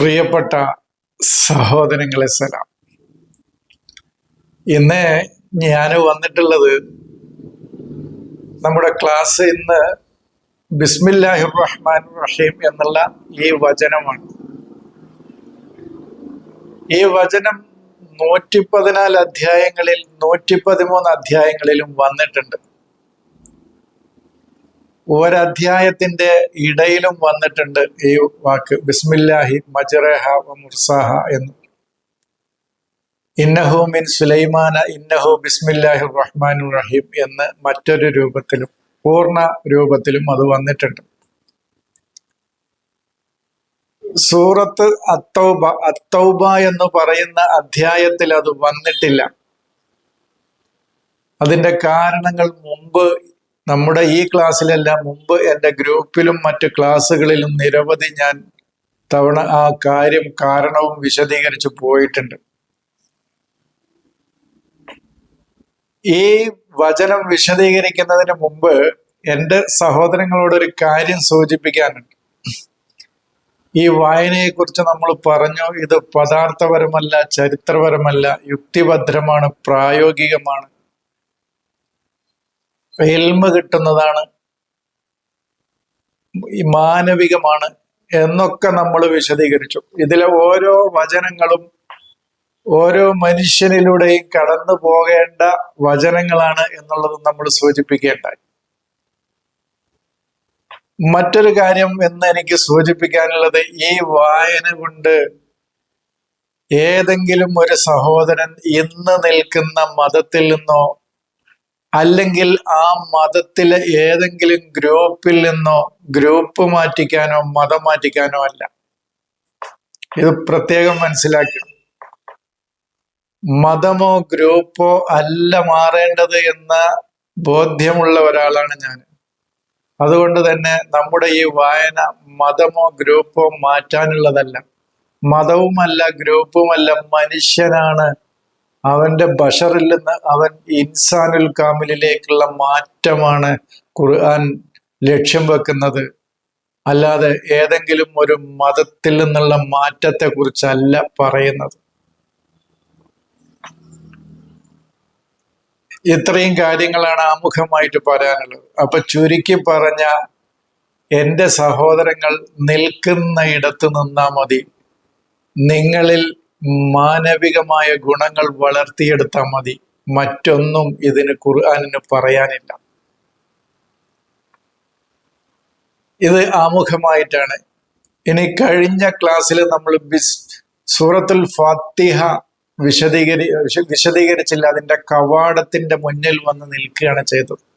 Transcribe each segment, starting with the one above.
പ്രിയപ്പെട്ട സഹോദരങ്ങളെ സലാം. ഇന്ന് ഞാൻ വന്നിട്ടുള്ളത് നമ്മുടെ ക്ലാസ് ഇന്ന് ബിസ്മില്ലാഹിർ റഹ്മാൻ റഹീം എന്നുള്ള ഈ വചനമാണ്. ഈ വചനം നൂറ്റി പതിനാല് അധ്യായങ്ങളിൽ നൂറ്റി പതിമൂന്ന് അധ്യായങ്ങളിലും വന്നിട്ടുണ്ട്. ഒരധ്യായത്തിന്റെ ഇടയിലും വന്നിട്ടുണ്ട് ഈ വാക്ക്. ബിസ്മില്ലാഹി മജറേഹ മുർസാഹ എന്ന്. ഇന്നഹു മിൻ സുലൈമാന ഇന്നഹു ബിസ്മില്ലാഹി റഹ്മാൻ റഹീം എന്ന് മറ്റൊരു രൂപത്തിലും പൂർണ രൂപത്തിലും അത് വന്നിട്ടുണ്ട്. സൂറത്ത് അത്തൗബ അത്തൗബ എന്ന് പറയുന്ന അധ്യായത്തിൽ അത് വന്നിട്ടില്ല. അതിന്റെ കാരണങ്ങൾ മുമ്പ് നമ്മുടെ ഈ ക്ലാസ്സിലല്ല മുമ്പ് എന്റെ ഗ്രൂപ്പിലും മറ്റ് ക്ലാസ്സുകളിലും നിരവധി ഞാൻ തവണ ആ കാര്യം കാരണവും വിശദീകരിച്ചു പോയിട്ടുണ്ട്. ഈ വചനം വിശദീകരിക്കുന്നതിന് മുമ്പ് എന്റെ സഹോദരങ്ങളോട് ഒരു കാര്യം സൂചിപ്പിക്കാനുണ്ട്. ഈ വായനയെക്കുറിച്ച് നമ്മൾ പറഞ്ഞു ഇത് പദാർത്ഥപരമല്ല ചരിത്രപരമല്ല യുക്തിഭദ്രമാണ് പ്രായോഗികമാണ്. എൽമ കിട്ടുന്നതാണ്. മാനവികമാണ് എന്നൊക്കെ നമ്മൾ വിശദീകരിച്ചു. ഇതിലെ ഓരോ വചനങ്ങളും ഓരോ മനുഷ്യനിലൂടെയും കടന്നു പോകേണ്ട വചനങ്ങളാണ് എന്നുള്ളത് നമ്മൾ സൂചിപ്പിക്കേണ്ടായി മറ്റൊരു കാര്യം എന്ന് എനിക്ക് സൂചിപ്പിക്കാനുള്ളത് ഈ വായന കൊണ്ട് ഏതെങ്കിലും ഒരു സഹോദരൻ ഇന്ന് നിൽക്കുന്ന മതത്തിൽ നിന്നോ അല്ലെങ്കിൽ ആ മതത്തിലെ ഏതെങ്കിലും ഗ്രൂപ്പിൽ നിന്നോ ഗ്രൂപ്പ് മാറ്റിക്കാനോ മതം മാറ്റിക്കാനോ അല്ല. ഇത് പ്രത്യേകം മനസ്സിലാക്കണം. മതമോ ഗ്രൂപ്പോ അല്ല മാറേണ്ടത് എന്ന ബോധ്യമുള്ള ഒരാളാണ് ഞാൻ. അതുകൊണ്ട് തന്നെ നമ്മുടെ ഈ വായന മതമോ ഗ്രൂപ്പോ മാറ്റാനുള്ളതല്ല. മതവുമല്ല ഗ്രൂപ്പുമല്ല മനുഷ്യനാണ് അവന്റെ ബഷറിൽ നിന്ന് അവൻ ഇൻസാനുൽ കാമിലിലേക്കുള്ള മാറ്റമാണ് ഖുർആൻ ലക്ഷ്യം വെക്കുന്നത്. അല്ലാതെ ഏതെങ്കിലും ഒരു മതത്തിൽ നിന്നുള്ള മാറ്റത്തെ കുറിച്ചല്ല പറയുന്നത്. ഇത്രയും കാര്യങ്ങളാണ് ആമുഖമായിട്ട് പറയാനുള്ളത്. അപ്പൊ ചുരുക്കി പറഞ്ഞ എന്റെ സഹോദരങ്ങൾ നിൽക്കുന്ന ഇടത്ത് നിന്നാ മതി. നിങ്ങളിൽ മാനവികമായ ഗുണങ്ങൾ വളർത്തിയെടുത്താൽ മതി. മറ്റൊന്നും ഇതിന് ഖുർആാനിന് പറയാനില്ല. ഇത് ആമുഖമായിട്ടാണ്. ഇനി കഴിഞ്ഞ ക്ലാസ്സിൽ നമ്മൾ ബിസ് സൂറത്തുൽ ഫാത്തിഹ വിശദീകരി വിശദീകരിച്ചില്ല. അതിന്റെ കവാടത്തിന്റെ മുന്നിൽ വന്ന് നിൽക്കുകയാണ് ചെയ്തത്.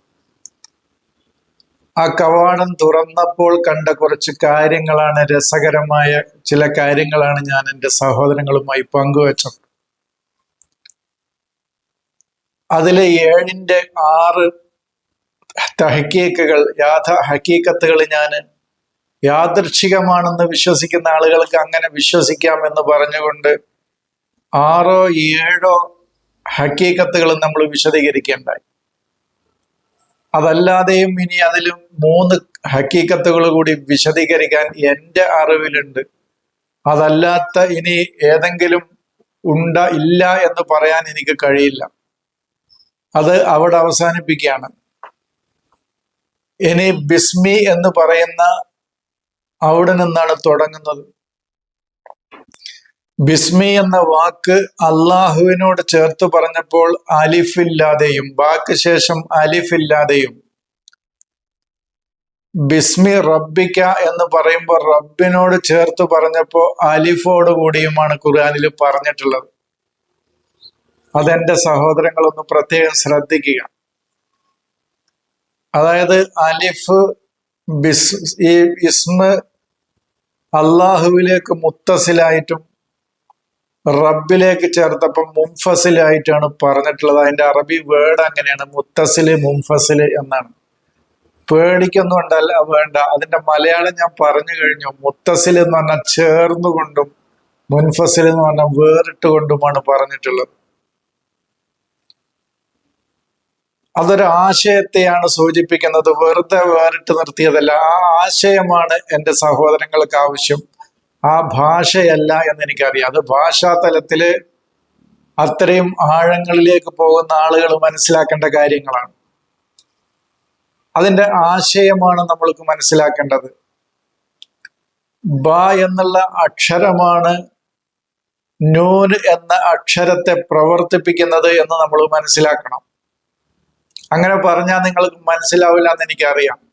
ആ കവാടം തുറന്നപ്പോൾ കണ്ട കുറച്ച് കാര്യങ്ങളാണ് രസകരമായ ചില കാര്യങ്ങളാണ് ഞാൻ എന്റെ സഹോദരങ്ങളുമായി പങ്കുവച്ചത്. അതിലെ ഏഴിന്റെ ആറ് ഹക്കീക്കുകൾ യാഥ ഹക്കീക്കത്തുകൾ ഞാൻ യാദൃച്ഛികമാണെന്ന് വിശ്വസിക്കുന്ന ആളുകൾക്ക് അങ്ങനെ വിശ്വസിക്കാം എന്ന് പറഞ്ഞുകൊണ്ട് ആറോ ഏഴോ ഹക്കീക്കത്തുകൾ നമ്മൾ വിശദീകരിക്കേണ്ടായി. അതല്ലാതെയും ഇനി അതിലും മൂന്ന് ഹക്കീക്കത്തുകൾ കൂടി വിശദീകരിക്കാൻ എന്റെ അറിവിലുണ്ട്. അതല്ലാത്ത ഇനി ഏതെങ്കിലും ഉണ്ട ഇല്ല എന്ന് പറയാൻ എനിക്ക് കഴിയില്ല. അത് അവിടെ അവസാനിപ്പിക്കുകയാണ്. ഇനി ബിസ്മി എന്ന് പറയുന്ന അവിടെ നിന്നാണ് തുടങ്ങുന്നത്. ബിസ്മി എന്ന വാക്ക് അള്ളാഹുവിനോട് ചേർത്ത് പറഞ്ഞപ്പോൾ അലിഫില്ലാതെയും വാക്ക് ശേഷം അലിഫില്ലാതെയും. ബിസ്മി റബ്ബിക്ക എന്ന് പറയുമ്പോൾ റബ്ബിനോട് ചേർത്ത് പറഞ്ഞപ്പോൾ അലിഫോട് കൂടിയുമാണ് ഖുർആാനിൽ പറഞ്ഞിട്ടുള്ളത്. അതെന്റെ സഹോദരങ്ങളൊന്ന് പ്രത്യേകം ശ്രദ്ധിക്കുക. അതായത് അലിഫ് ബിസ് ഈ ഇസ്മ അള്ളാഹുവിലേക്ക് മുത്തസിലായിട്ടും റബ്ബിലേക്ക് ചേർത്തപ്പം മുംഫസിലായിട്ടാണ് പറഞ്ഞിട്ടുള്ളത്. അതിന്റെ അറബി വേർഡ് അങ്ങനെയാണ്. മുത്തസിൽ മുംഫസിൽ എന്നാണ്. പേടിക്കൊന്നും ഉണ്ടല്ല വേണ്ട. അതിന്റെ മലയാളം ഞാൻ പറഞ്ഞു കഴിഞ്ഞു. മുത്തസിൽ എന്ന് പറഞ്ഞാൽ ചേർന്നുകൊണ്ടും മുൻഫസിൽ എന്ന് പറഞ്ഞാൽ വേറിട്ടുകൊണ്ടുമാണ് പറഞ്ഞിട്ടുള്ളത്. അതൊരു ആശയത്തെയാണ് സൂചിപ്പിക്കുന്നത്. വെറുതെ വേറിട്ട് നിർത്തിയതല്ല. ആ ആശയമാണ് എന്റെ സഹോദരങ്ങൾക്ക് ആവശ്യം. ആ ഭാഷയല്ല എന്ന് എനിക്കറിയാം അത് ഭാഷാതലത്തിൽ അത്രയും ആഴങ്ങളിലേക്ക് പോകുന്ന ആളുകൾ മനസ്സിലാക്കേണ്ട കാര്യങ്ങളാണ്. അതിന്റെ ആശയമാണ് നമ്മൾക്ക് മനസ്സിലാക്കേണ്ടത്. ബ എന്നുള്ള അക്ഷരമാണ് നൂൻ എന്ന അക്ഷരത്തെ പ്രവർത്തിപ്പിക്കുന്നത് എന്ന് നമ്മൾ മനസ്സിലാക്കണം. അങ്ങനെ പറഞ്ഞാൽ നിങ്ങൾക്ക് മനസ്സിലാവില്ല എന്ന് എനിക്കറിയാം.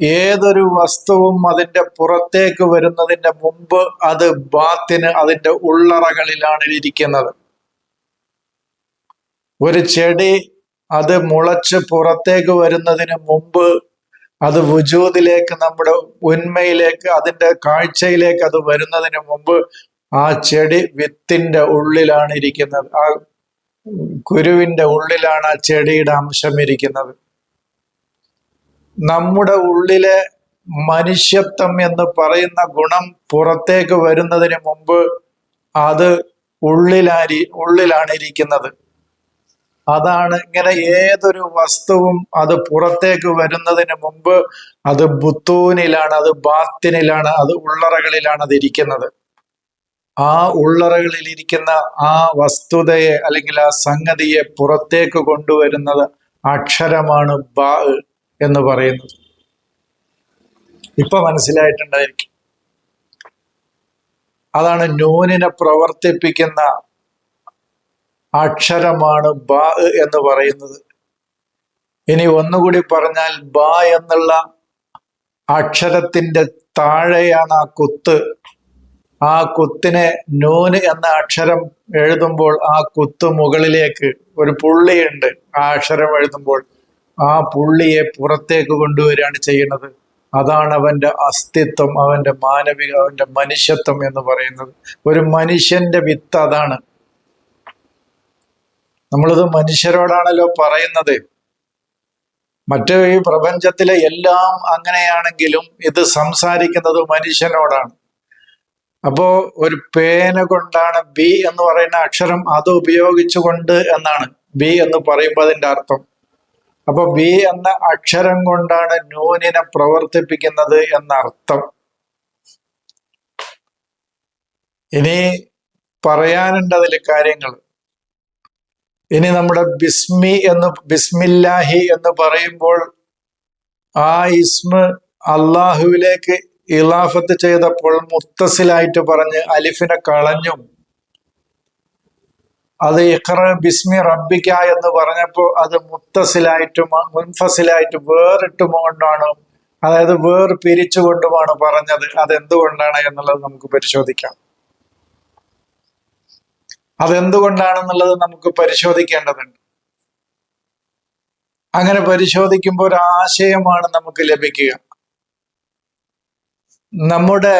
ഏതൊരു വസ്തുവും അതിന്റെ പുറത്തേക്ക് വരുന്നതിന്റെ മുമ്പ് അത് ബാത്തിന് അതിന്റെ ഉള്ളറകളിലാണ് ഇരിക്കുന്നത്. ഒരു ചെടി അത് മുളച്ച് പുറത്തേക്ക് വരുന്നതിന് മുമ്പ് അത് വുജൂദിലേക്ക് നമ്മുടെ ഉന്മയിലേക്ക് അതിന്റെ കാഴ്ചയിലേക്ക് അത് വരുന്നതിന് മുമ്പ് ആ ചെടി വിത്തിന്റെ ഉള്ളിലാണ് ഇരിക്കുന്നത്. ആ കുരുവിന്റെ ഉള്ളിലാണ് ആ ചെടിയുടെ അംശം ഇരിക്കുന്നത്. നമ്മുടെ ഉള്ളിലെ മനുഷ്യത്വം എന്ന് പറയുന്ന ഗുണം പുറത്തേക്ക് വരുന്നതിന് മുമ്പ് അത് ഉള്ളിലാരി ഉള്ളിലാണ് ഇരിക്കുന്നത്. അതാണ് ഇങ്ങനെ ഏതൊരു വസ്തുവും അത് പുറത്തേക്ക് വരുന്നതിന് മുമ്പ് അത് ബുത്തൂനിലാണ് അത് ബാത്തിനിലാണ് അത് ഉള്ളറകളിലാണ് അത് ഇരിക്കുന്നത്. ആ ഉള്ളറകളിൽ ഇരിക്കുന്ന ആ വസ്തുതയെ അല്ലെങ്കിൽ ആ സംഗതിയെ പുറത്തേക്ക് കൊണ്ടുവരുന്നത് അക്ഷരമാണ് ബാ. എന്ന് പറയുന്നത്. ഇപ്പൊ മനസ്സിലായിട്ടുണ്ടായിരിക്കും. അതാണ് നൂനിനെ പ്രവർത്തിപ്പിക്കുന്ന അക്ഷരമാണ് ബ എന്ന് പറയുന്നത്. ഇനി ഒന്നുകൂടി പറഞ്ഞാൽ ബ എന്നുള്ള അക്ഷരത്തിന്റെ താഴെയാണ് ആ കുത്ത്. ആ കുത്തിനെ നൂന് എന്ന അക്ഷരം എഴുതുമ്പോൾ ആ കുത്ത് മുകളിലേക്ക് ഒരു പുള്ളിയുണ്ട്. ആ അക്ഷരം എഴുതുമ്പോൾ ആ പുള്ളിയെ പുറത്തേക്ക് കൊണ്ടുവരികയാണ് ചെയ്യുന്നത്. അതാണ് അവന്റെ അസ്തിത്വം അവന്റെ മാനവിക അവന്റെ മനുഷ്യത്വം എന്ന് പറയുന്നത്. ഒരു മനുഷ്യന്റെ വിത്ത് അതാണ്. നമ്മളിത് മനുഷ്യരോടാണല്ലോ പറയുന്നത്. മറ്റു ഈ പ്രപഞ്ചത്തിലെ എല്ലാം അങ്ങനെയാണെങ്കിലും ഇത് സംസാരിക്കുന്നത് മനുഷ്യനോടാണ്. അപ്പോ ഒരു പേന കൊണ്ടാണ് ബി എന്ന് പറയുന്ന അക്ഷരം അത് ഉപയോഗിച്ചുകൊണ്ട് എന്നാണ്. ബി എന്ന് പറയുമ്പോൾ അതിന്റെ അർത്ഥം. അപ്പൊ ബി എന്ന അക്ഷരം കൊണ്ടാണ് നൂനിനെ പ്രവർത്തിപ്പിക്കുന്നത് എന്നർത്ഥം. ഇനി പറയാനുണ്ട് അതിൽ കാര്യങ്ങൾ. ഇനി നമ്മുടെ ബിസ്മി എന്ന് ബിസ്മില്ലാഹി എന്ന് പറയുമ്പോൾ ആ ഇസ്മ അള്ളാഹുവിലേക്ക് ഇലാഫത്ത് ചെയ്തപ്പോൾ മുത്തസിലായിട്ട് പറഞ്ഞ് അലിഫിനെ കളഞ്ഞും അത് ഇഖ്റ ബിസ്മി റബ്ബിക്ക എന്ന് പറഞ്ഞപ്പോൾ അത് മുത്തസിലായിട്ടും മുൻഫസിലായിട്ട് വേറിട്ടും കൊണ്ടാണ് അതായത് വേർ പിരിച്ചുകൊണ്ടുമാണ് പറഞ്ഞത്. അതെന്തുകൊണ്ടാണ് എന്നുള്ളത് നമുക്ക് പരിശോധിക്കാം. അതെന്തുകൊണ്ടാണെന്നുള്ളത് നമുക്ക് പരിശോധിക്കേണ്ടതുണ്ട്. അങ്ങനെ പരിശോധിക്കുമ്പോൾ ഒരു ആശയമാണ് നമുക്ക് ലഭിക്കുക. നമ്മുടെ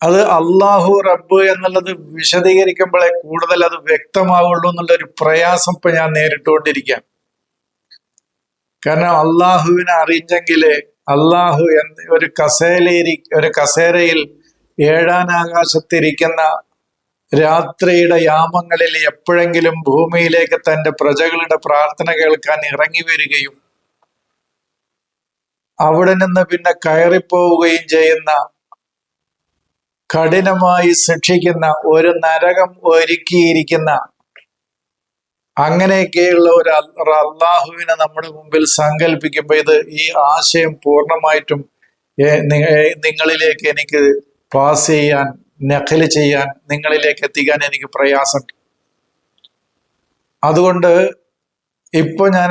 അത് അള്ളാഹു റബ്ബ് എന്നുള്ളത് വിശദീകരിക്കുമ്പോഴേ കൂടുതൽ അത് വ്യക്തമാവുള്ളൂ എന്നുള്ള ഒരു പ്രയാസം ഇപ്പൊ ഞാൻ നേരിട്ടുകൊണ്ടിരിക്കുകയാണ്. കാരണം അള്ളാഹുവിനെ അറിഞ്ഞെങ്കിൽ അള്ളാഹു എന്ന് ഒരു കസേരയിരി ഒരു കസേരയിൽ ഏഴാനാകാശത്തിരിക്കുന്ന രാത്രിയുടെ യാമങ്ങളിൽ എപ്പോഴെങ്കിലും ഭൂമിയിലേക്ക് തന്റെ പ്രജകളുടെ പ്രാർത്ഥന കേൾക്കാൻ ഇറങ്ങി വരികയും അവിടെ നിന്ന് പിന്നെ കയറിപ്പോവുകയും ചെയ്യുന്ന കഠിനമായി ശിക്ഷിക്കുന്ന ഒരു നരകം ഒരുക്കിയിരിക്കുന്ന അങ്ങനെയൊക്കെയുള്ള ഒരു അള്ളാഹുവിനെ നമ്മുടെ മുമ്പിൽ സങ്കല്പിക്കുമ്പോൾ ഇത് ഈ ആശയം പൂർണമായിട്ടും നിങ്ങളിലേക്ക് എനിക്ക് പാസ് ചെയ്യാൻ നഖൽ ചെയ്യാൻ നിങ്ങളിലേക്ക് എത്തിക്കാൻ എനിക്ക് പ്രയാസമുണ്ട്. അതുകൊണ്ട് ഇപ്പോൾ ഞാൻ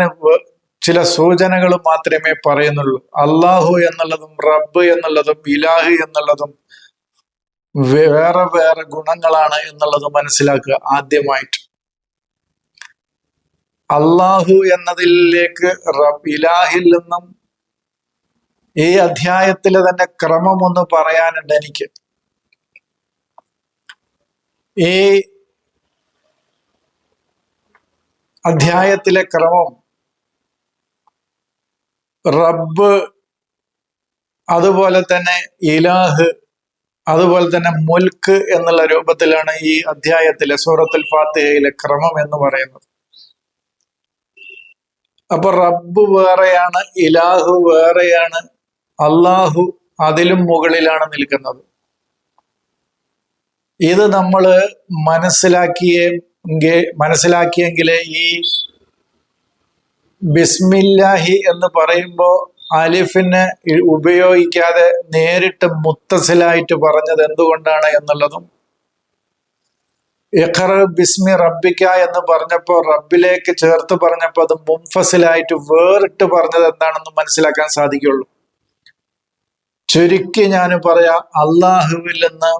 ചില സൂചനകൾ മാത്രമേ പറയുന്നുള്ളൂ. അള്ളാഹു എന്നുള്ളതും റബ്ബ് എന്നുള്ളതും ഇലാഹ് എന്നുള്ളതും വേറെ വേറെ ഗുണങ്ങളാണ് എന്നുള്ളത് മനസ്സിലാക്കുക ആദ്യമായിട്ട്. അള്ളാഹു എന്നതിലേക്ക് ഇലാഹിൽ നിന്നും ഈ അധ്യായത്തിൽ തന്നെ ക്രമം ഒന്ന് പറയാനുണ്ട് എനിക്ക്. ഈ അധ്യായത്തിലെ ക്രമം റബ്ബ് അതുപോലെ തന്നെ ഇലാഹ് അതുപോലെ തന്നെ മുൽക്ക് എന്നുള്ള രൂപത്തിലാണ് ഈ അധ്യായത്തിലെ സൂറത്തുൽ ഫാത്തിഹയിലെ ക്രമം എന്ന് പറയുന്നത്. അപ്പൊ റബ്ബ് വേറെയാണ് ഇലാഹു വേറെയാണ് അള്ളാഹു അതിലും മുകളിലാണ് നിൽക്കുന്നത്. ഇത് നമ്മൾ മനസ്സിലാക്കിയെങ്കിൽ മനസ്സിലാക്കിയെങ്കിലേ ഈ ബിസ്മില്ലാഹി എന്ന് പറയുമ്പോൾ അലിഫിനെ ഉപയോഗിക്കാതെ നേരിട്ട് മുത്തസിലായിട്ട് പറഞ്ഞത് എന്തുകൊണ്ടാണ് എന്നുള്ളതും. ഇഖർ ബിസ്മി റബ്ബിക്ക എന്ന് പറഞ്ഞപ്പോൾ റബ്ബിലേക്ക് ചേർത്ത് പറഞ്ഞപ്പോൾ അത് മുംഫസിലായിട്ട് വേറിട്ട് പറഞ്ഞത് എന്താണെന്ന് മനസ്സിലാക്കാൻ സാധിക്കുള്ളൂ. ചുരുക്കി ഞാൻ പറയാ അള്ളാഹുവിൽ നിന്ന്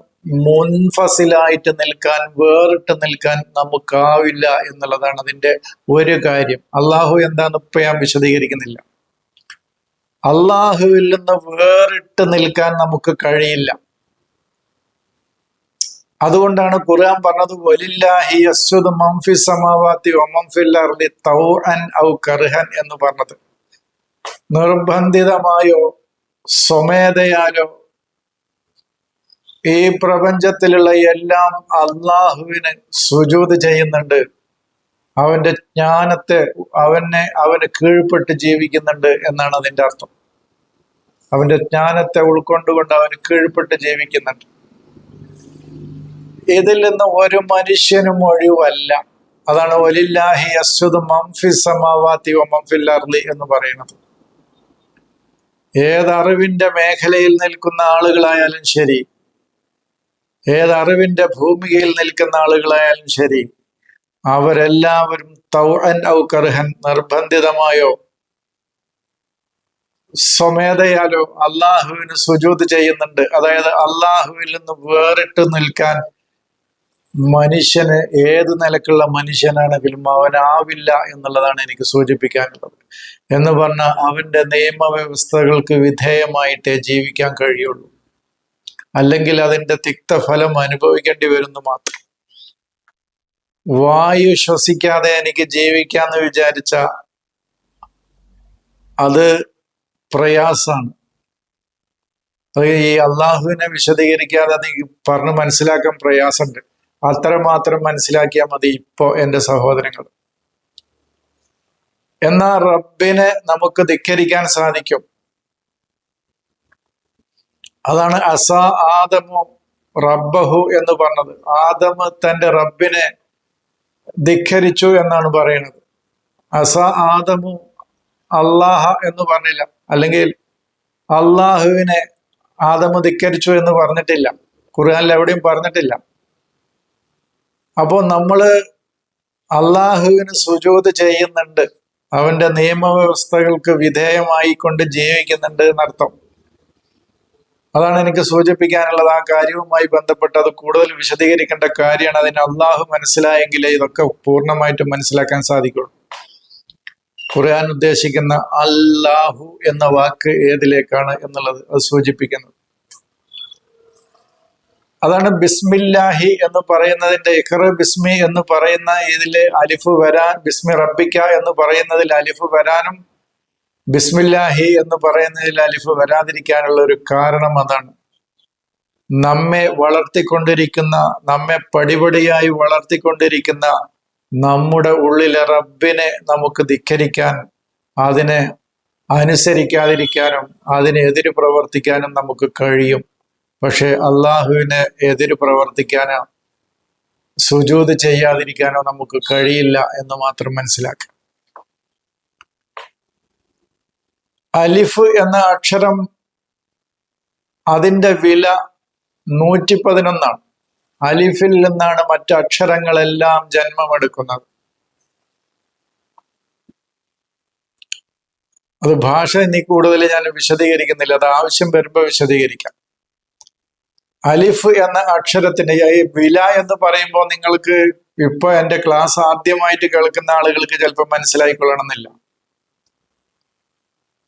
മുൻഫസിലായിട്ട് നിൽക്കാൻ വേറിട്ട് നിൽക്കാൻ നമുക്കാവില്ല എന്നുള്ളതാണ് അതിന്റെ ഒരു കാര്യം. അള്ളാഹു എന്താന്ന് ഇപ്പൊ ഞാൻ വിശദീകരിക്കുന്നില്ല. അള്ളാഹുവിൽ നിന്ന് വേറിട്ട് നിൽക്കാൻ നമുക്ക് കഴിയില്ല. അതുകൊണ്ടാണ് ഖുർആൻ പറഞ്ഞത് വലില്ലാഹി അസ്വദ് മംഫി സമാവാത്തി ഒമംഫിൽ തൗ തൗഅൻ ഔ കർഹൻ എന്ന് പറഞ്ഞത്. നിർബന്ധിതമായോ സ്വമേധയാലോ ഈ പ്രപഞ്ചത്തിലുള്ള എല്ലാം അള്ളാഹുവിന് സുജൂത് ചെയ്യുന്നുണ്ട്. അവന്റെ ജ്ഞാനത്തെ അവനെ അവന് കീഴ്പ്പെട്ട് ജീവിക്കുന്നുണ്ട് എന്നാണ് അതിന്റെ അർത്ഥം. അവന്റെ ജ്ഞാനത്തെ ഉൾക്കൊണ്ടുകൊണ്ട് അവന് കീഴ്പ്പെട്ട് ജീവിക്കുന്നുണ്ട്. ഇതിൽ നിന്ന് ഒരു മനുഷ്യനും ഒഴിവല്ല. അതാണ് ഒലില്ലാഹി അസ്വദ് മംഫി സമാവാത്തി മംഫിൽ അർലി എന്ന് പറയുന്നത്. ഏതറിവിന്റെ മേഖലയിൽ നിൽക്കുന്ന ആളുകളായാലും ശരി ഏതറിവിന്റെ ഭൂമികയിൽ നിൽക്കുന്ന ആളുകളായാലും ശരി അവരെല്ലാവരും തൗഅൻ ഔ കർഹൻ നിർബന്ധിതമായോ? സ്വമേധയാലോ അള്ളാഹുവിന് സുജൂത് ചെയ്യുന്നുണ്ട്. അതായത് അള്ളാഹുവിൽ നിന്ന് വേറിട്ട് നിൽക്കാൻ മനുഷ്യന് ഏത് നിലക്കുള്ള മനുഷ്യനാണെങ്കിലും അവനാവില്ല എന്നുള്ളതാണ് എനിക്ക് സൂചിപ്പിക്കാനുള്ളത്. എന്ന് പറഞ്ഞാൽ അവന്റെ നിയമവ്യവസ്ഥകൾക്ക് വിധേയമായിട്ടേ ജീവിക്കാൻ കഴിയുള്ളൂ. അല്ലെങ്കിൽ അതിന്റെ തിക്തഫലം അനുഭവിക്കേണ്ടി വരുന്നു മാത്രം. വായു ശ്വസിക്കാതെ എനിക്ക് ജീവിക്കാന്ന് വിചാരിച്ച അത് പ്രയാസാണ്. ഈ അള്ളാഹുവിനെ വിശദീകരിക്കാതെ എനിക്ക് പറഞ്ഞു മനസ്സിലാക്കാൻ പ്രയാസമുണ്ട്. അത്രമാത്രം മനസ്സിലാക്കിയാൽ മതി ഇപ്പോ എന്റെ സഹോദരങ്ങൾ. എന്നാ റബ്ബിനെ നമുക്ക് ധിക്കരിക്കാൻ സാധിക്കും. അതാണ് അസ ആദമു റബ്ബഹു എന്ന് പറഞ്ഞത്. ആദമ് തന്റെ റബ്ബിനെ ധിക്കരിച്ചു എന്നാണ് പറയുന്നത്. അസ ആദമു അള്ളാഹ എന്ന് പറഞ്ഞില്ല. അല്ലെങ്കിൽ അള്ളാഹുവിനെ ആദമു ധിക്കരിച്ചു എന്ന് പറഞ്ഞിട്ടില്ല. ഖുർആാനിൽ എവിടെയും പറഞ്ഞിട്ടില്ല. അപ്പോൾ നമ്മൾ അള്ളാഹുവിന് സുജൂത് ചെയ്യുന്നുണ്ട്. അവന്റെ നിയമവ്യവസ്ഥകൾക്ക് വിധേയമായിക്കൊണ്ട് ജീവിക്കുന്നുണ്ട് എന്നർത്ഥം. അതാണ് എനിക്ക് സൂചിപ്പിക്കാനുള്ളത്. ആ കാര്യവുമായി ബന്ധപ്പെട്ട് അത് കൂടുതൽ വിശദീകരിക്കേണ്ട കാര്യമാണ്. അതിന് അള്ളാഹു മനസ്സിലായെങ്കിലേ ഇതൊക്കെ പൂർണമായിട്ടും മനസ്സിലാക്കാൻ സാധിക്കുള്ളൂ. ഖുർആൻ ഉദ്ദേശിക്കുന്ന അല്ലാഹു എന്ന വാക്ക് ഏതിലേക്കാണ് എന്നുള്ളത് അത് സൂചിപ്പിക്കുന്നത്. അതാണ് ബിസ്മില്ലാഹി എന്ന് പറയുന്നതിന്റെ ഇഖർ ബിസ്മി എന്ന് പറയുന്ന ഇതിലെ അലിഫ് വരാൻ ബിസ്മി റബ്ബിക്ക എന്ന് പറയുന്നതിൽ അലിഫ് വരാനും ബിസ്മില്ലാഹി എന്ന് പറയുന്നതിൽ അലിഫ് വരാതിരിക്കാനുള്ള ഒരു കാരണം അതാണ്. നമ്മെ വളർത്തിക്കൊണ്ടിരിക്കുന്ന നമ്മെ പടിപടിയായി വളർത്തിക്കൊണ്ടിരിക്കുന്ന നമ്മുടെ ഉള്ളിലെ റബ്ബിനെ നമുക്ക് ധിക്കരിക്കാൻ അതിനെ അനുസരിക്കാതിരിക്കാനും അതിനെതിര് പ്രവർത്തിക്കാനും നമുക്ക് കഴിയും. പക്ഷെ അള്ളാഹുവിനെ എതിര് പ്രവർത്തിക്കാനോ സുജൂത് ചെയ്യാതിരിക്കാനോ നമുക്ക് കഴിയില്ല എന്ന് മാത്രം മനസ്സിലാക്കാം. അലിഫ് എന്ന അക്ഷരം അതിന്റെ വില നൂറ്റി പതിനൊന്നാണ് അലിഫിൽ നിന്നാണ് മറ്റു അക്ഷരങ്ങളെല്ലാം ജന്മമെടുക്കുന്നത്. അത് ഭാഷ ഇനി കൂടുതൽ ഞാൻ വിശദീകരിക്കുന്നില്ല. അത് ആവശ്യം വരുമ്പോൾ വിശദീകരിക്കാം. അലിഫ് എന്ന അക്ഷരത്തിന്റെ ഈ വില എന്ന് പറയുമ്പോൾ നിങ്ങൾക്ക് ഇപ്പൊ എന്റെ ക്ലാസ് ആദ്യമായിട്ട് കേൾക്കുന്ന ആളുകൾക്ക് ചിലപ്പോൾ മനസ്സിലായിക്കൊള്ളണമെന്നില്ല.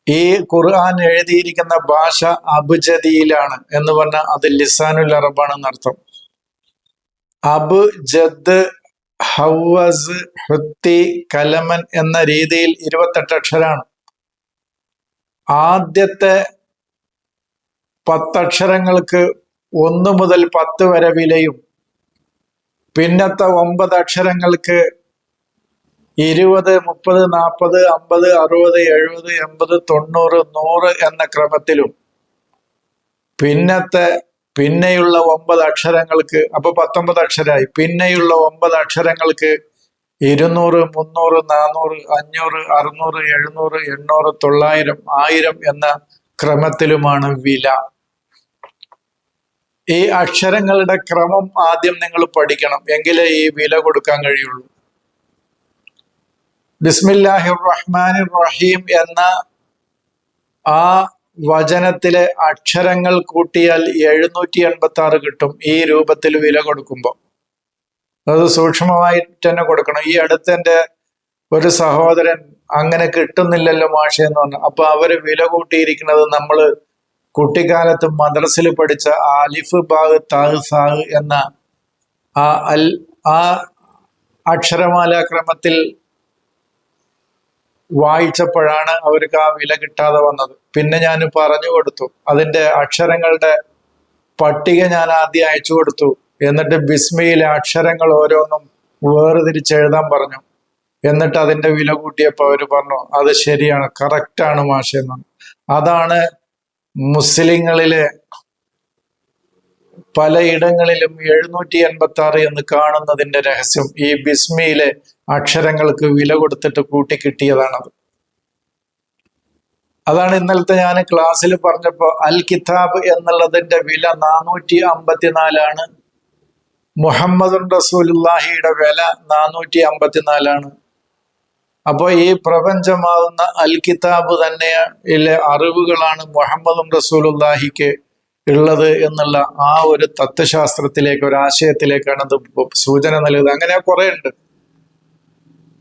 ഈ ഖുർആൻ എഴുതിയിരിക്കുന്ന ഭാഷ അബ്ജദിയിലാണ് എന്ന് പറഞ്ഞാൽ അത് ലിസാനുൽ അറബാണ് എന്നർത്ഥം അബ് ജദ് ഹവസ് ഹുത്തി കലമൻ എന്ന രീതിയിൽ ഇരുപത്തെട്ട് അക്ഷരാണ്. ആദ്യത്തെ പത്തക്ഷരങ്ങൾക്ക് ഒന്ന് മുതൽ പത്ത് വരെ വിലയും പിന്നത്തെ ഒമ്പത് അക്ഷരങ്ങൾക്ക് ഇരുപത് മുപ്പത് നാൽപ്പത് അമ്പത് അറുപത് എഴുപത് എൺപത് തൊണ്ണൂറ് നൂറ് എന്ന ക്രമത്തിലും പിന്നത്തെ പിന്നെയുള്ള ഒമ്പത് അക്ഷരങ്ങൾക്ക് അപ്പൊ പത്തൊമ്പത് അക്ഷരമായി പിന്നെയുള്ള ഒമ്പത് അക്ഷരങ്ങൾക്ക് ഇരുന്നൂറ് മുന്നൂറ് നാനൂറ് അഞ്ഞൂറ് അറുന്നൂറ് എഴുന്നൂറ് എണ്ണൂറ് തൊള്ളായിരം ആയിരം എന്ന ക്രമത്തിലുമാണ് വില. ഈ അക്ഷരങ്ങളുടെ ക്രമം ആദ്യം നിങ്ങൾ പഠിക്കണം എങ്കിലേ ഈ വില കൊടുക്കാൻ കഴിയുള്ളൂ. ബിസ്മില്ലാഹിർ റഹ്മാനിർ റഹീം എന്ന ആ വചനത്തിലെ അക്ഷരങ്ങൾ കൂട്ടിയാൽ എഴുന്നൂറ്റി എൺപത്തി ആറ് കിട്ടും ഈ രൂപത്തിൽ വില കൊടുക്കുമ്പോൾ. അത് സൂക്ഷ്മമായിട്ട് തന്നെ കൊടുക്കണം. ഈ അടുത്തെന്റെ ഒരു സഹോദരൻ അങ്ങനെ കിട്ടുന്നില്ലല്ലോ മാഷ എന്ന് പറഞ്ഞു. അപ്പൊ അവർ വില കൂട്ടിയിരിക്കുന്നത് നമ്മൾ കുട്ടിക്കാലത്ത് മദ്രസിൽ പഠിച്ച അലിഫ് ബാഗ് താഹ് സാഹ് എന്ന ആ അൽ ആ അക്ഷരമാല ക്രമത്തിൽ വായിച്ചപ്പോഴാണ് അവർക്ക് ആ വില കിട്ടാതെ വന്നത്. പിന്നെ ഞാൻ പറഞ്ഞു കൊടുത്തു. അതിന്റെ അക്ഷരങ്ങളുടെ പട്ടിക ഞാൻ ആദ്യം അയച്ചു കൊടുത്തു. എന്നിട്ട് ബിസ്മിയിലെ അക്ഷരങ്ങൾ ഓരോന്നും വേർതിരിച്ച് എഴുതാൻ പറഞ്ഞു. എന്നിട്ട് അതിന്റെ വില കൂട്ടിയപ്പോൾ അവർ പറഞ്ഞു അത് ശരിയാണ് കറക്റ്റാണ് മാഷ എന്നാണ്. അതാണ് മുസ്ലിങ്ങളിലെ പലയിടങ്ങളിലും എഴുന്നൂറ്റി എൺപത്തി ആറ് എന്ന് കാണുന്നതിന്റെ രഹസ്യം. ഈ ബിസ്മിയിലെ അക്ഷരങ്ങൾക്ക് വില കൊടുത്തിട്ട് കൂട്ടി കിട്ടിയതാണത്. അതാണ് ഇന്നലത്തെ ഞാൻ ക്ലാസ്സിൽ പറഞ്ഞപ്പോൾ അൽ കിതാബ് എന്നുള്ളതിന്റെ വില നാനൂറ്റി അമ്പത്തിനാലാണ് മുഹമ്മദ് റസൂലുല്ലാഹിയുടെ വില നാനൂറ്റി അമ്പത്തിനാലാണ് അപ്പോൾ ഈ പ്രപഞ്ചമാകുന്ന അൽ കിതാബ് തന്നെ അറിവുകളാണ് മുഹമ്മദും റസൂലുല്ലാഹിക്ക് ഉള്ളത് എന്നുള്ള ആ ഒരു തത്വശാസ്ത്രത്തിലേക്ക് ഒരു ആശയത്തിലേക്കാണ് അത് സൂചന നൽകുന്നത്. അങ്ങനെ കുറെ ഉണ്ട്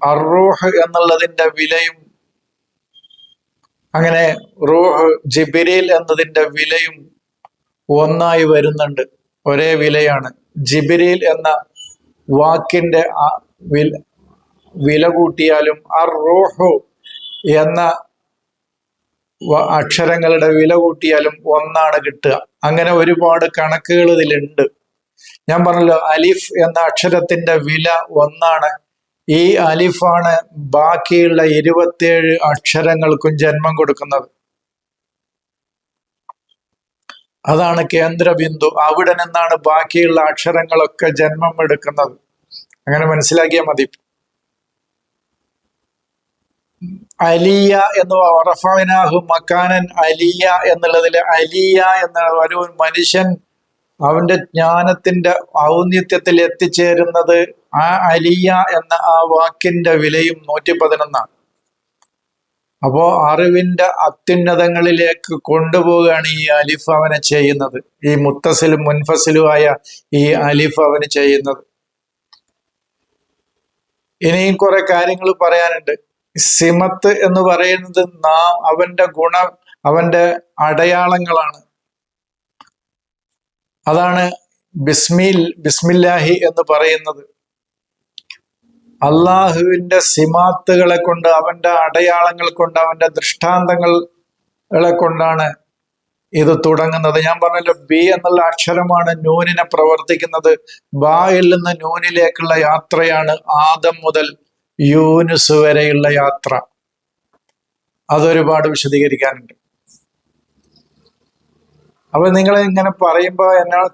അറൂഹ് എന്നുള്ളതിന്റെ വിലയും അങ്ങനെ റൂഹ് ജിബിരിൽ എന്നതിന്റെ വിലയും ഒന്നായി വരുന്നുണ്ട്. ഒരേ വിലയാണ്. ജിബിരിൽ എന്ന വാക്കിന്റെ വില കൂട്ടിയാലും അർ എന്ന അക്ഷരങ്ങളുടെ വില കൂട്ടിയാലും ഒന്നാണ് കിട്ടുക. അങ്ങനെ ഒരുപാട് കണക്കുകൾ ഇതിലുണ്ട്. ഞാൻ പറഞ്ഞല്ലോ അലിഫ് എന്ന അക്ഷരത്തിന്റെ വില ഒന്നാണ്. ഈ അലിഫാണ് ബാക്കിയുള്ള ഇരുപത്തിയേഴ് അക്ഷരങ്ങൾക്കും ജന്മം കൊടുക്കുന്നത്. അതാണ് കേന്ദ്രബിന്ദു. അവിടെ നിന്നാണ് ബാക്കിയുള്ള അക്ഷരങ്ങളൊക്കെ ജന്മം എടുക്കുന്നത്. അങ്ങനെ മനസ്സിലാക്കിയാൽ മതി. അലിയ എന്ന് ഉറഫനാഹു മക്കാനൻ അലിയ എന്നുള്ളതിൽ അലിയ എന്ന ഒരു മനുഷ്യൻ അവന്റെ ജ്ഞാനത്തിന്റെ ഔന്നിത്യത്തിൽ എത്തിച്ചേരുന്നത് ആ അലിയ എന്ന ആ വാക്കിന്റെ വിലയും നൂറ്റി പതിനൊന്നാണ് അപ്പോ അറിവിന്റെ അത്യുന്നതങ്ങളിലേക്ക് കൊണ്ടുപോവുകയാണ് ഈ അലിഫ് അവനെ ചെയ്യുന്നത്. ഈ മുത്തസിലും മുൻഫസിലുമായ ഈ അലിഫ് അവന് ചെയ്യുന്നത്. ഇനിയും കുറെ കാര്യങ്ങൾ പറയാനുണ്ട്. സിമത്ത് എന്ന് പറയുന്നത് നാം അവന്റെ ഗുണ അവന്റെ അടയാളങ്ങളാണ്. അതാണ് ബിസ്മിൽ ബിസ്മില്ലാഹി എന്ന് പറയുന്നത്. അള്ളാഹുവിന്റെ സിമാത്തുകളെ കൊണ്ട് അവന്റെ അടയാളങ്ങൾ കൊണ്ട് അവന്റെ ദൃഷ്ടാന്തങ്ങളെ കൊണ്ടാണ് ഇത് തുടങ്ങുന്നത്. ഞാൻ പറഞ്ഞല്ലോ ബി എന്നുള്ള അക്ഷരമാണ് നൂനിനെ പ്രവർത്തിക്കുന്നത്. ബായിൽ നിന്ന് നൂനിലേക്കുള്ള യാത്രയാണ് ആദം മുതൽ യൂനുസ് വരെയുള്ള യാത്ര. അതൊരുപാട് വിശദീകരിക്കാനുണ്ട്. അപ്പൊ നിങ്ങൾ ഇങ്ങനെ പറയുമ്പോൾ എന്നെ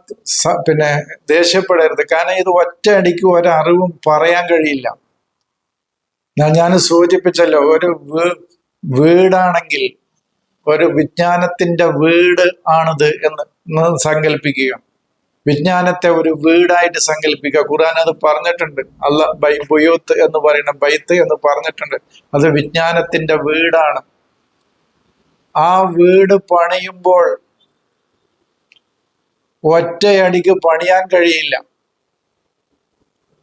പിന്നെ ദേഷ്യപ്പെടരുത്. കാരണം ഇത് ഒറ്റ അടിക്ക് ഒരറിവും പറയാൻ കഴിയില്ല. ഞാൻ ഞാൻ സൂചിപ്പിച്ചല്ലോ ഒരു വീടാണെങ്കിൽ ഒരു വിജ്ഞാനത്തിന്റെ വീട് ആണിത് എന്ന് സങ്കല്പിക്കുക. വിജ്ഞാനത്തെ ഒരു വീടായിട്ട് സങ്കല്പിക്കുക. ഖുർആൻ അത് പറഞ്ഞിട്ടുണ്ട്. അല്ല ബൈ ബുയൂത്ത് എന്ന് പറയുന്ന ബൈത്ത് എന്ന് പറഞ്ഞിട്ടുണ്ട്. അത് വിജ്ഞാനത്തിന്റെ വീടാണ്. ആ വീട് പണിയുമ്പോൾ ഒറ്റയടിക്ക് പണിയാൻ കഴിയില്ല.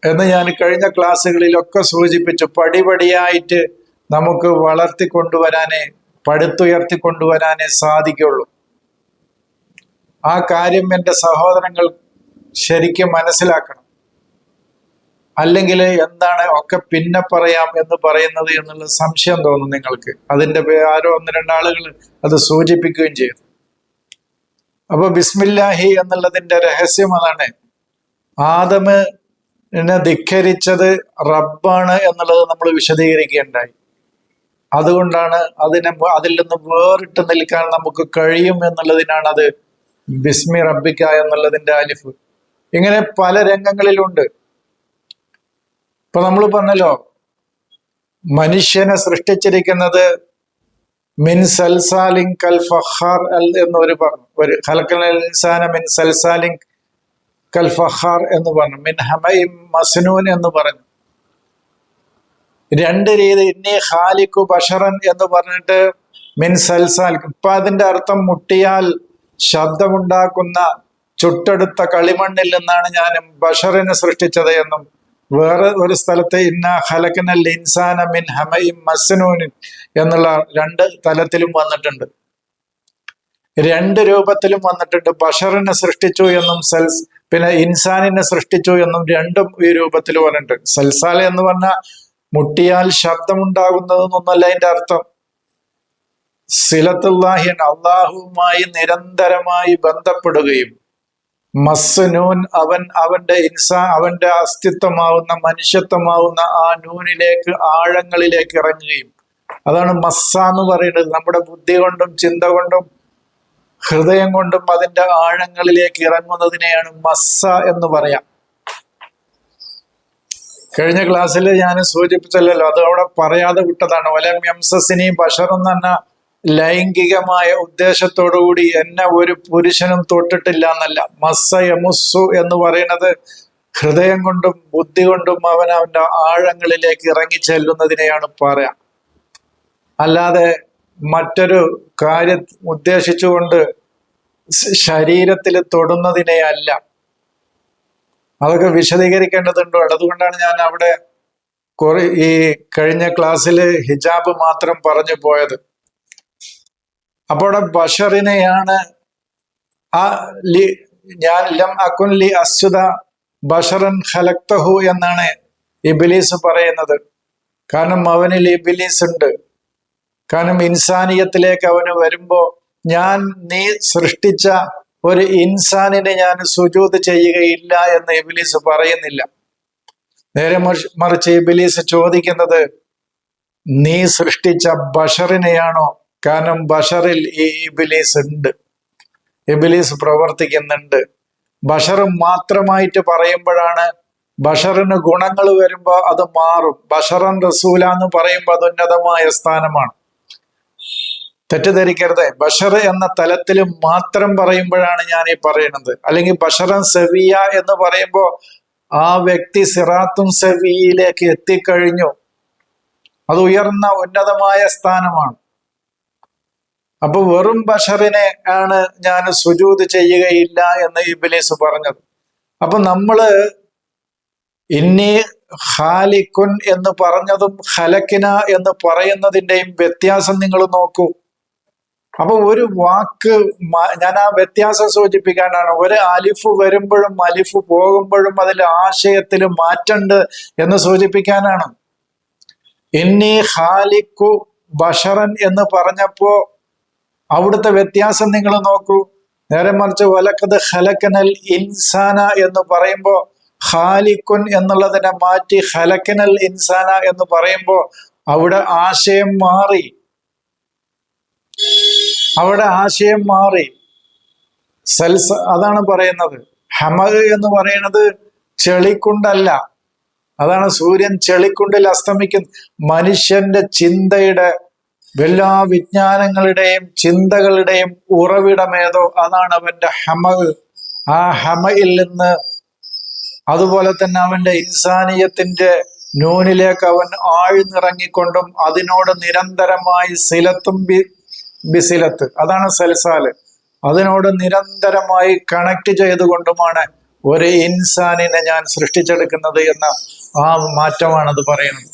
എന്ന് ഞാൻ കഴിഞ്ഞ ക്ലാസ്സുകളിലൊക്കെ സൂചിപ്പിച്ചു. പടിപടിയായിട്ട് നമുക്ക് വളർത്തി കൊണ്ടുവരാനേ പടുത്തുയർത്തി കൊണ്ടുവരാനേ സാധിക്കുള്ളൂ. ആ കാര്യം എന്റെ സഹോദരങ്ങൾ ശരിക്കും മനസ്സിലാക്കണം. അല്ലെങ്കിൽ എന്താണ് ഒക്കെ പിന്നെ പറയാം എന്ന് പറയുന്നത് എന്നുള്ള സംശയം തോന്നും നിങ്ങൾക്ക്. അതിന്റെ ആരോ ഒന്ന് രണ്ടാളുകൾ അത് സൂചിപ്പിക്കുകയും ചെയ്തു. അപ്പൊ ബിസ്മില്ലാഹി എന്നുള്ളതിന്റെ രഹസ്യം അതാണ്. ആദമിനെ ധിക്കരിച്ചത് റബ്ബാണ് എന്നുള്ളത് നമ്മൾ വിശദീകരിക്കുകയുണ്ടായി അതുകൊണ്ടാണ് അതിനെ അതിൽ നിന്ന് വേറിട്ട് നിൽക്കാൻ നമുക്ക് കഴിയും എന്നുള്ളതിനാണ് അത് ബിസ്മി റബ്ബിക്ക എന്നുള്ളതിന്റെ അലിഫ്. ഇങ്ങനെ പല രംഗങ്ങളിലുണ്ട്. ഇപ്പൊ നമ്മൾ പറഞ്ഞല്ലോ മനുഷ്യനെ സൃഷ്ടിച്ചിരിക്കുന്നത് മിൻ സൽസാലിൻ കൽ ഫഹാർ അൽ എന്നൊരു പറഞ്ഞു. ഒരു മിൻ സൽസാലിൻ കൽ ഫഹാർ എന്ന് പറഞ്ഞു. മിൻ ഹമയിം മസ്നൂൻ എന്ന് പറഞ്ഞു. രണ്ട് രീതി ഇന്നി ഖാലിക്കു ബഷറൻ എന്ന് പറഞ്ഞിട്ട് മിൻ സൽസാൽ. ഇപ്പൊ അതിന്റെ അർത്ഥം മുട്ടിയാൽ ശബ്ദമുണ്ടാക്കുന്ന ചുട്ടെടുത്ത കളിമണ്ണിൽ നിന്നാണ് ഞാൻ ബഷറിനെ സൃഷ്ടിച്ചത് എന്നും. വേറെ ഒരു സ്ഥലത്തെ ഇന്ന ഹലക്കനൽ ഇൻസാന മിൻ ഹമയും മസ്നൂനിൻ എന്നുള്ള രണ്ട് തലത്തിലും വന്നിട്ടുണ്ട്. രണ്ട് രൂപത്തിലും വന്നിട്ടുണ്ട്. ബഷറിനെ സൃഷ്ടിച്ചു എന്നും സെൽസ് പിന്നെ ഇൻസാനിനെ സൃഷ്ടിച്ചു എന്നും രണ്ടും ഈ രൂപത്തിൽ വന്നിട്ടുണ്ട്. സൽസാല എന്ന് പറഞ്ഞാൽ മുട്ടിയാൽ ശബ്ദമുണ്ടാകുന്നതെന്നൊന്നല്ല അതിന്റെ അർത്ഥം. സിലത്തുല്ലാഹിൻ അള്ളാഹുവുമായി നിരന്തരമായി ബന്ധപ്പെടുകയും മസ്സനൂൻ അവൻ അവന്റെ ഇൻസാ അവന്റെ അസ്തിത്വമാവുന്ന മനുഷ്യത്വമാവുന്ന ആ നൂനിലേക്ക് ആഴങ്ങളിലേക്ക് ഇറങ്ങുകയും. അതാണ് മസ്സ എന്ന് പറയുന്നത്. നമ്മുടെ ബുദ്ധി കൊണ്ടും ചിന്ത കൊണ്ടും ഹൃദയം കൊണ്ടും അതിന്റെ ആഴങ്ങളിലേക്ക് ഇറങ്ങുന്നതിനെയാണ് മസ്സ എന്ന് പറയാം. കഴിഞ്ഞ ക്ലാസ്സിൽ ഞാൻ സൂചിപ്പിച്ചല്ലോ അത് അവിടെ പറയാതെ വിട്ടതാണ്. ഒലം എംസസിനെയും ബഷറും തന്ന ലൈംഗികമായ ഉദ്ദേശത്തോടുകൂടി എന്നെ ഒരു പുരുഷനും തൊട്ടിട്ടില്ല എന്നല്ല. മസ്സ യമുസ്സു എന്ന് പറയുന്നത് ഹൃദയം കൊണ്ടും ബുദ്ധി കൊണ്ടും അവൻ അവന്റെ ആഴങ്ങളിലേക്ക് ഇറങ്ങി ചെല്ലുന്നതിനെയാണ് പറയാം. അല്ലാതെ മറ്റൊരു കാര്യ ഉദ്ദേശിച്ചുകൊണ്ട് ശരീരത്തിൽ തൊടുന്നതിനെ അല്ല. അതൊക്കെ വിശദീകരിക്കേണ്ടതുണ്ടോ. അതുകൊണ്ടാണ് ഞാൻ അവിടെ കുറെ ഈ കഴിഞ്ഞ ക്ലാസ്സിൽ ഹിജാബ് മാത്രം പറഞ്ഞു പോയത്. അപ്പോൾ ബഷറിനെയാണ് ആ ലി ഞാൻ ലം അക്കുൻ ലി അസ്യുത ബഷറൻ ഖലക്തഹു എന്നാണ് ഇബിലീസ് പറയുന്നത്. കാരണം അവനിൽ ഇബിലീസ് ഉണ്ട് കാരണം ഇൻസാനിയത്തിലേക്ക് അവന് വരുമ്പോ ഞാൻ നീ സൃഷ്ടിച്ച ഒരു ഇൻസാനിനെ ഞാൻ സുജൂത് ചെയ്യുകയില്ല എന്ന് ഇബിലീസ് പറയുന്നില്ല. നേരെ മറിച്ച് ഇബിലീസ് ചോദിക്കുന്നത് നീ സൃഷ്ടിച്ച ബഷറിനെയാണോ? കാരണം ബഷറിൽ ഈ ഇബിലീസ് ഉണ്ട്. ഇബിലീസ് പ്രവർത്തിക്കുന്നുണ്ട്. ബഷർ മാത്രമായിട്ട് പറയുമ്പോഴാണ് ബഷറിന് ഗുണങ്ങൾ വരുമ്പോൾ അത് മാറും. ബഷറൻ റസൂല എന്ന് പറയുമ്പോൾ അത് ഉന്നതമായ സ്ഥാനമാണ്. തെറ്റിദ്ധരിക്കരുത്. ബഷർ എന്ന തലത്തിൽ മാത്രം പറയുമ്പോഴാണ് ഞാൻ ഈ പറയുന്നത് അല്ലെങ്കിൽ ബഷറൻ സെവിയ എന്ന് പറയുമ്പോൾ ആ വ്യക്തി സിറാത്തും സെവിയിലേക്ക് എത്തിക്കഴിഞ്ഞു. അത് ഉയർന്ന ഉന്നതമായ സ്ഥാനമാണ്. അപ്പൊ വെറും ബഷറിനെ ആണ് ഞാൻ സുജൂത് ചെയ്യുകയില്ല എന്ന് ഇബിലീസ് പറഞ്ഞത്. അപ്പൊ നമ്മൾ ഇന്നി ഖാലിക്കുൻ എന്ന് പറഞ്ഞതും ഖലക്കിന എന്ന് പറയുന്നതിന്റെയും വ്യത്യാസം നിങ്ങൾ നോക്കൂ. അപ്പൊ ഒരു വാക്ക് ഞാൻ ആ വ്യത്യാസം സൂചിപ്പിക്കാനാണ്. ഒരു അലിഫ് വരുമ്പോഴും അലിഫ് പോകുമ്പോഴും അതിൽ ആശയത്തിൽ മാറ്റണ്ട് എന്ന് സൂചിപ്പിക്കാനാണ്. ഇന്നി ഖാലിക്കു ബഷറൻ എന്ന് പറഞ്ഞപ്പോ അവിടുത്തെ വ്യത്യാസം നിങ്ങൾ നോക്കൂ. നേരെ മറിച്ച് വലക്കത് ഹലക്കനൽ ഇൻസാന എന്ന് പറയുമ്പോൾ ഖാലിക്കുൻ എന്നുള്ളതിനെ മാറ്റി ഹലക്കനൽ ഇൻസാന എന്ന് പറയുമ്പോൾ അവിടെ ആശയം മാറി. അവിടെ ആശയം മാറി. സെൽസ് അതാണ് പറയുന്നത്. ഹമഗ് എന്ന് പറയുന്നത് ചെളിക്കുണ്ടല്ല. അതാണ് സൂര്യൻ ചെളിക്കുണ്ടിൽ അസ്തമിക്കുന്ന മനുഷ്യന്റെ ചിന്തയുടെ എല്ലാ വിജ്ഞാനങ്ങളുടെയും ചിന്തകളുടെയും ഉറവിടമേതോ അതാണ് അവന്റെ ഹമഗ്. ആ ഹമയിൽ നിന്ന് അതുപോലെ തന്നെ അവന്റെ ഇൻസാനിയത്തിന്റെ നൂനിലേക്ക് അവൻ ആഴ്ന്നിറങ്ങിക്കൊണ്ടും അതിനോട് നിരന്തരമായി സിലത്തും ബി ബിസിലത്ത് അതാണ് സെൽസാൽ. അതിനോട് നിരന്തരമായി കണക്ട് ചെയ്തുകൊണ്ടുമാണ് ഒരു ഇൻസാനിനെ ഞാൻ സൃഷ്ടിച്ചെടുക്കുന്നത് എന്ന ആ മാറ്റമാണത് പറയുന്നത്.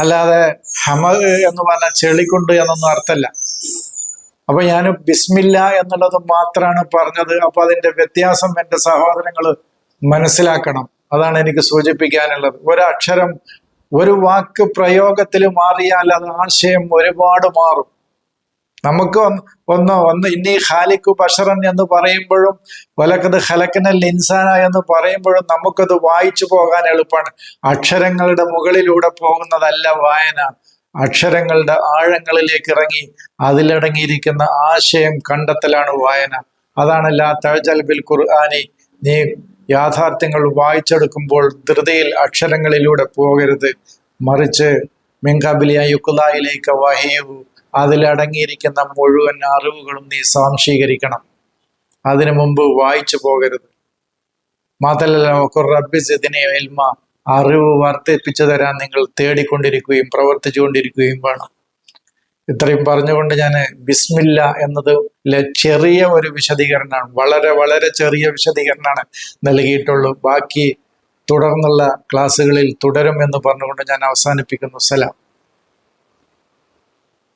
അല്ലാതെ ഹമ എന്ന് പറഞ്ഞ ചെളിക്കുണ്ട് എന്നൊന്നും അർത്ഥമല്ല അപ്പൊ ഞാൻ ബിസ്മില്ല എന്നുള്ളത് മാത്രമാണ് പറഞ്ഞത്. അപ്പൊ അതിന്റെ വ്യത്യാസം എന്റെ സഹോദരങ്ങൾ മനസ്സിലാക്കണം. അതാണ് എനിക്ക് സൂചിപ്പിക്കാനുള്ളത്. ഒരക്ഷരം ഒരു വാക്ക് പ്രയോഗത്തിൽ മാറിയാൽ അത് ആശയം ഒരുപാട് മാറും. നമുക്ക് ഒന്ന് ഒന്ന് ഇനി ഖാലിക്കു ബഷറൻ എന്ന് പറയുമ്പോഴും വലക്കത് ഹലക്കനൽ ഇൻസാന എന്ന് പറയുമ്പോഴും നമുക്കത് വായിച്ചു പോകാൻ എളുപ്പമാണ് അക്ഷരങ്ങളുടെ മുകളിലൂടെ പോകുന്നതല്ല വായന. അക്ഷരങ്ങളുടെ ആഴങ്ങളിലേക്ക് ഇറങ്ങി അതിലടങ്ങിയിരിക്കുന്ന ആശയം കണ്ടെത്തലാണ് വായന. അതാണ് ലാ തഴജൽബിൽ ഖുർആാനി. നീ യാഥാർത്ഥ്യങ്ങൾ വായിച്ചെടുക്കുമ്പോൾ ധൃതിയിൽ അക്ഷരങ്ങളിലൂടെ പോകരുത്. മറിച്ച് മിങ്കബിലിയ യുക്കുലായിലേക്ക് വഹിയു അതിലടങ്ങിയിരിക്കുന്ന മുഴുവൻ അറിവുകളും നീ സ്വാംശീകരിക്കണം. അതിനു മുമ്പ് വായിച്ചു പോകരുത്. മാത്രമല്ല ഇതിനെ എൽമ അറിവ് വർദ്ധിപ്പിച്ചു തരാൻ നിങ്ങൾ തേടിക്കൊണ്ടിരിക്കുകയും പ്രവർത്തിച്ചുകൊണ്ടിരിക്കുകയും വേണം. ഇത്രയും പറഞ്ഞുകൊണ്ട് ഞാൻ ബിസ്മില്ല എന്നത് ചെറിയ ഒരു വിശദീകരണമാണ്. വളരെ വളരെ ചെറിയ വിശദീകരണമാണ് നൽകിയിട്ടുള്ളൂ. ബാക്കി തുടർന്നുള്ള ക്ലാസ്സുകളിൽ തുടരും എന്ന് പറഞ്ഞുകൊണ്ട് ഞാൻ അവസാനിപ്പിക്കുന്നു. സലാം.